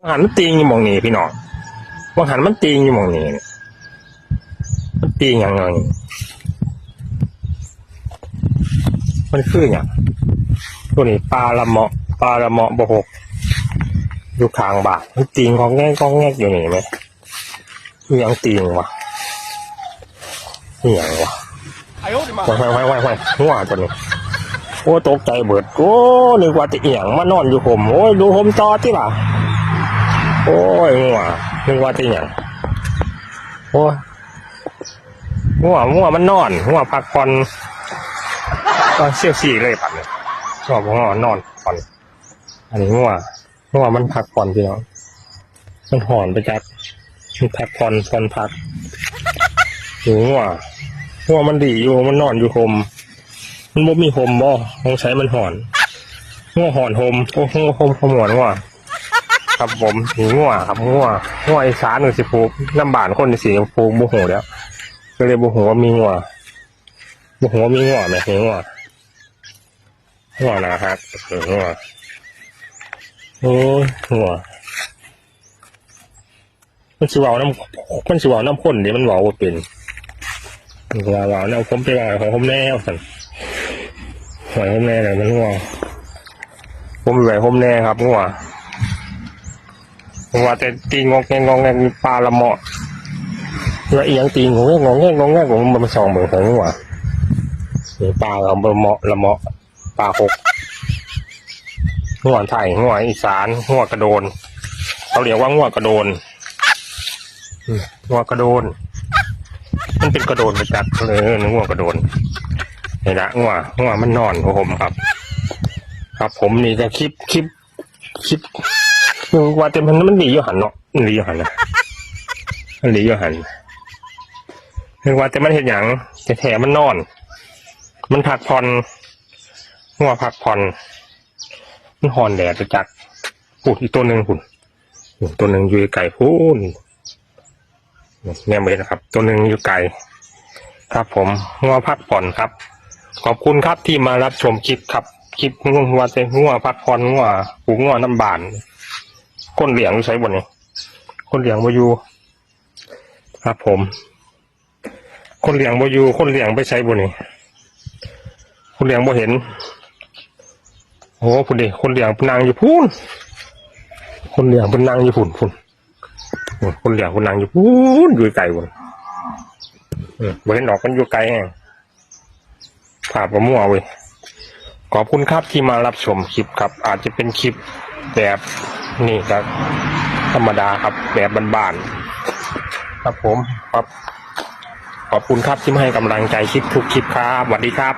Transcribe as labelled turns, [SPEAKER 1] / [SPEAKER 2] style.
[SPEAKER 1] มันหันมันตีงอยู่มองนี่พี่น้องมันหันมันตีงอยู่มองนี่มันตีงอย่างไงมันคืออย่างตัวนี้ปลาละเมาะปลาละเมาะบหกอยู่ข้างบาทมันตีงของแง่ของแง่อยู่นี่ไหมยังตีงวะนี่ยังวะไว้ไว้ไว้ไว้ไว้หัวตัวนี้โอ้ตกใจเบิดโอ้นึกว่าจะเอียงมานอนอยู่ผมโอ้ดูผมจอที่ล่ะ โอ้ยงัวนึกว่าจะเอียงโอ้ยงัวงัวมันนอนงัวพักผ่อนตอนเชี่ยวสี่เลยปัดเลยงัวงัวนอนผ่อนอันนี้งัวงัวมันพักผ่อนพี่น้องมันหอนไปจากมันพักผ่อนผ่อนพักอยู่งัวหัวมันดีอยู่มันนอนอยู่โฮมมันบ่มีโฮมบ่ต้องใช้มันหอนหัวหอนโฮมโอ้หัวโฮมขมวนหัว ครับผมหีงัวครับงัวงัวอีสานหนึ่งสิปลูกน้ำบานคนสีปลูบุหูแล้ว ก็เลยบุหูว่ามีงัวบุหูว่ามีงัวไหมหีงัวงัวนะครับหีงัวโอ้ยงัวมันสิเวาน้ำมันสิเวาน้ำข้นเดี๋ยวมันเวาบ่เป็นว่าว่าแนวผมไปว่าของผมแน่สันหอยผมแน่เลยมันงัวผมไปไหวผมแน่ครับงัว ว่าแต่ตีงอกแงงงอกแงงปลาละเมาะว่าอียงตีงงแงงงอกแงงงอกแงผมมันมาส่องเบิ่งของงัวนี่ปลาละเมาะละเมาะปลาหกงัวไทยงัวอีสานงัวกระโดนเขาเรียกว่างัวกระโดนอืมงัวกระโดน มันเป็นกระโดนไปจัดเลยนึกว่ากระโดนเห็นละง่วง่วมันนอนของผมครับ ครับผมนี่ก็คลิปคลิปคลิป ว่าแต่มันมันดีอยู่หันเนาะมันดีอยู่หันนะมันดีอยู่หันคือว่าแต่มันเห็นอย่างแต่แถมันนอน มันพักผ่อนง่วพักผ่อนมันหอนแดดไปจัดพูดอีกตัวหนึ่งคุณตัวหนึ่งอยู่ไก่พูนเนี่ยเลยนะครับ ตัวหนึ่งอยู่ไกลครับ ผมงัวพักผ่อนครับ ขอบคุณครับที่มารับชมคลิปครับคลิปงัวเต็งัวพักผ่อนงัวหูงัวน้ำบาน คนเหลียงใช้บนนี้คนเหลียงบอยู่ครับผม คนเหลียงบอยู่คนเหลียงไปใช้บนนี้คนเหลียงบ่เห็นโอ้พุ่นดิคนเหลียงนางอยู่พูนคนเหลียงเป็นนางอยู่พุ่นพุ่นคนเหลียงคนนางอยู่พูนอยู่ไกลบนเออบ่เห็นดอกมันอยู่ไกลแห้งภาพก็มั่วเว้ยขอบคุณครับที่มารับชมคลิปครับ อาจจะเป็นคลิปแบบ นี่ก็ธรรมดาครับแบบบานๆครับผมครับขอบคุณครับที่มาให้กำลังใจคลิปทุกคลิปครับสวัสดีครับ